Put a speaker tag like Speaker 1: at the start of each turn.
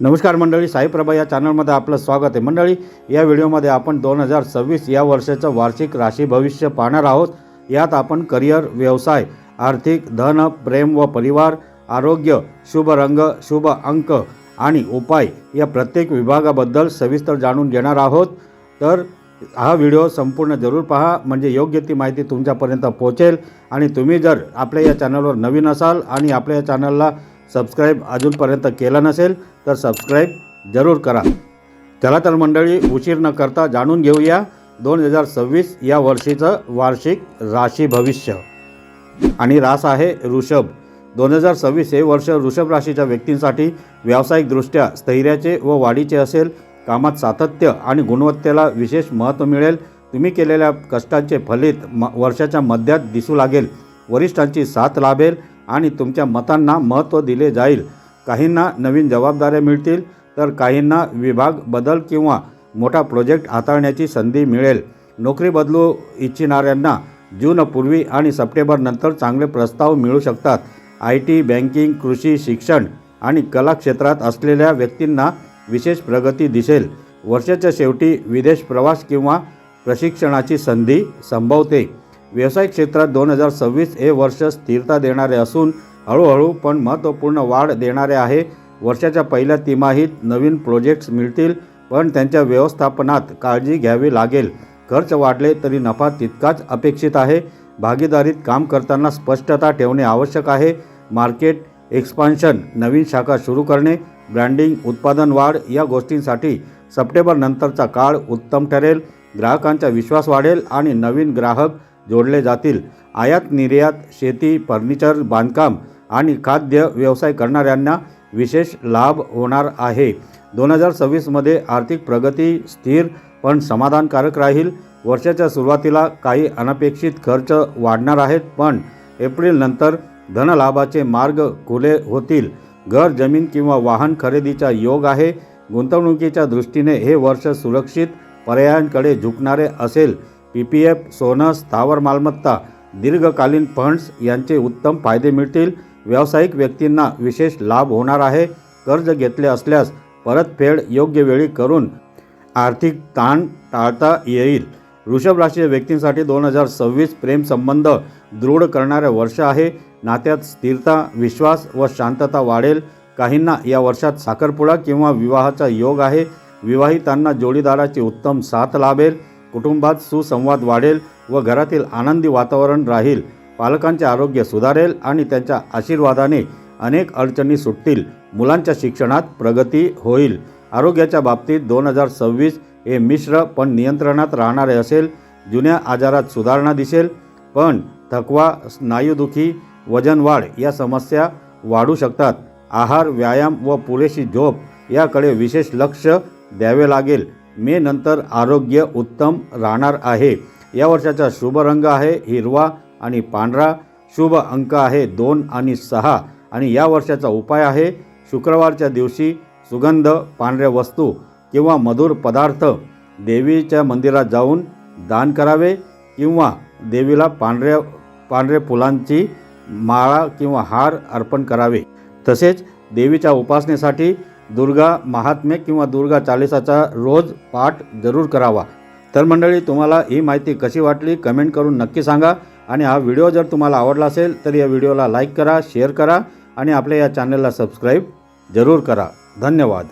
Speaker 1: नमस्कार मंडळी साईप्रभा या चॅनलमध्ये आपलं स्वागत आहे. मंडळी या व्हिडिओमध्ये आपण दोन हजार सव्वीस या वर्षाचं वार्षिक राशी भविष्य पाहणार आहोत. यात आपण करिअर व्यवसाय आर्थिक धन प्रेम व परिवार आरोग्य शुभ रंग शुभ अंक आणि उपाय या प्रत्येक विभागाबद्दल सविस्तर जाणून घेणार आहोत. तर हा व्हिडिओ संपूर्ण जरूर पहा म्हणजे योग्य ती माहिती तुमच्यापर्यंत पोहोचेल. आणि तुम्ही जर आपल्या या चॅनलवर नवीन असाल आणि आपल्या या चॅनलला सबस्क्राईब अजूनपर्यंत केला नसेल तर सबस्क्राईब जरूर करा. चला तर मंडळी उशीर न करता जाणून घेऊया दोन हजार सव्वीस या वर्षीचं वार्षिक राशी भविष्य. आणि रास आहे ऋषभ. दोन हजार सव्वीस हे वर्ष ऋषभ राशीच्या व्यक्तींसाठी व्यावसायिकदृष्ट्या स्थैर्याचे व वाढीचे असेल कामात सातत्य आणि गुणवत्तेला विशेष महत्त्व मिळेल. तुम्ही केलेल्या कष्टांचे फलित म वर्षाच्या मध्यात दिसू लागेल. वरिष्ठांची साथ लाभेल. आणि तुमच्या मतांना महत्त्व दिले जाईल. काहींना नवीन जबाबदाऱ्या मिळतील तर काहींना विभाग बदल किंवा मोठा प्रोजेक्ट हाताळण्याची संधी मिळेल. नोकरी बदलू इच्छिणाऱ्यांना जूनपूर्वी आणि सप्टेंबरनंतर चांगले प्रस्ताव मिळू शकतात. आय टी बँकिंग कृषी शिक्षण आणि कला क्षेत्रात असलेल्या व्यक्तींना विशेष प्रगती दिसेल. वर्षाच्या शेवटी विदेश प्रवास किंवा प्रशिक्षणाची संधी संभवते. व्यवसाय क्षेत्रात दोन हजार सव्वीस हे वर्ष स्थिरता देणारे असून हळूहळू पण महत्त्वपूर्ण वाढ देणारे आहे. वर्षाच्या पहिल्या तिमाहीत नवीन प्रोजेक्ट्स मिळतील पण त्यांच्या व्यवस्थापनात काळजी घ्यावी लागेल. खर्च वाढले तरी नफा तितकाच अपेक्षित आहे. भागीदारीत काम करताना स्पष्टता ठेवणे आवश्यक आहे. मार्केट एक्सपान्शन नवीन शाखा सुरू करणे ब्रँडिंग उत्पादन वाढ या गोष्टींसाठी सप्टेंबर नंतरचा काळ उत्तम ठरेल. ग्राहकांचा विश्वास वाढेल आणि नवीन ग्राहक जोडले जातील. आयात निर्यात शेती फर्निचर बांधकाम आणि खाद्य व्यवसाय करणाऱ्यांना विशेष लाभ होणार आहे. दोन हजार सव्वीसमध्ये आर्थिक प्रगती स्थिर पण समाधानकारक राहील. वर्षाच्या सुरुवातीला काही अनपेक्षित खर्च वाढणार आहेत पण एप्रिलनंतर धनलाभाचे मार्ग खुले होतील. घर जमीन किंवा वाहन खरेदीचा योग आहे. गुंतवणुकीच्या दृष्टीने हे वर्ष सुरक्षित पर्यायांकडे झुकणारे असेल. पी पी एफ सोनं स्थावर मालमत्ता दीर्घकालीन फंड्स यांचे उत्तम फायदे मिळतील. व्यावसायिक व्यक्तींना विशेष लाभ होणार आहे. कर्ज घेतले असल्यास परतफेड योग्य वेळी करून आर्थिक ताण टाळता येईल. वृषभ राशीच्या व्यक्तींसाठी दोन हजार सव्वीस प्रेमसंबंध दृढ करणारे वर्ष आहे. नात्यात स्थिरता विश्वास व शांतता वाढेल. काहींना या वर्षात साखरपुडा किंवा विवाहाचा योग आहे. विवाहितांना जोडीदाराची उत्तम साथ लाभेल. कुटुंबात सुसंवाद वाढेल व घरातील आनंदी वातावरण राहील. पालकांचे आरोग्य सुधारेल आणि त्यांच्या आशीर्वादाने अनेक अडचणी सुटतील. मुलांच्या शिक्षणात प्रगती होईल. आरोग्याच्या बाबतीत दोन हजार सव्वीस हे मिश्र पण नियंत्रणात राहणारे असेल. जुन्या आजारात सुधारणा दिसेल. पण थकवा स्नायूदुखी वजनवाढ या समस्या वाढू शकतात. आहार व्यायाम व पुरेशी झोप याकडे विशेष लक्ष द्यावे लागेल. मे नंतर आरोग्य उत्तम राहणार आहे. या वर्षाचा शुभ रंग आहे हिरवा आणि पांढरा. शुभ अंक आहे दोन आणि सहा. आणि या वर्षाचा उपाय आहे शुक्रवारच्या दिवशी सुगंध पांढऱ्या वस्तू किंवा मधुर पदार्थ. देवीच्या मंदिरात जाऊन दान करावे किंवा देवीला पांढऱ्या पांढऱ्या फुलांची माळा किंवा हार अर्पण करावे. तसेच देवीच्या उपासनेसाठी दुर्गा महात्म्य किंवा दुर्गा चालिसाचा रोज पाठ जरूर करावा. तर मंडळी तुम्हाला ही माहिती कशी वाटली कमेंट करून नक्की सांगा आणि हा व्हिडिओ जर तुम्हाला आवडला असेल तर या व्हिडिओला लाईक करा शेअर करा आणि आपल्या या चॅनलला सबस्क्राईब जरूर करा. धन्यवाद.